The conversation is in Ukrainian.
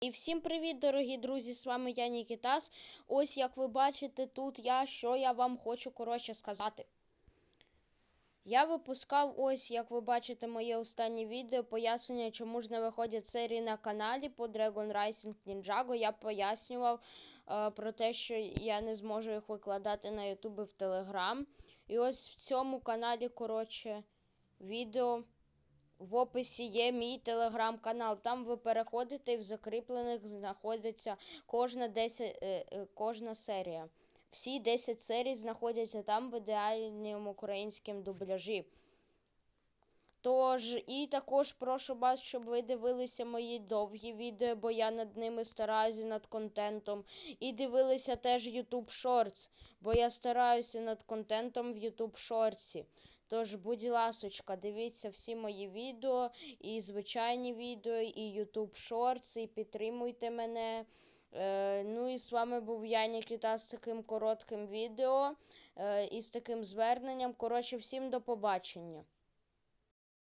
І всім привіт, дорогі друзі! З вами я Нікітас. Ось як ви бачите, тут я що я вам хочу коротше сказати. Я випускав ось, як ви бачите, моє останнє відео пояснення, чому ж не виходять серії на каналі по Dragon Rising Ninjago. Я пояснював е, про те, що я не зможу їх викладати на YouTube і в Telegram. І ось в цьому каналі, коротше, відео. В описі є мій телеграм-канал. Там ви переходите і в закріплених знаходиться кожна 10, е, е, кожна серія. Всі 10 серій знаходяться там в ідеальному українському дубляжі. Тож, і також прошу вас, щоб ви дивилися мої довгі відео, бо я над ними стараюся над контентом. І дивилися теж YouTube Shorts, бо я стараюся над контентом в YouTube Shorts. Тож, будь ласочка, дивіться всі мої відео, і звичайні відео, і YouTube Shorts, і підтримуйте мене. Е, ну і з вами був я, Нікіта, з таким коротким відео е, і з таким зверненням. Коротше, всім до побачення.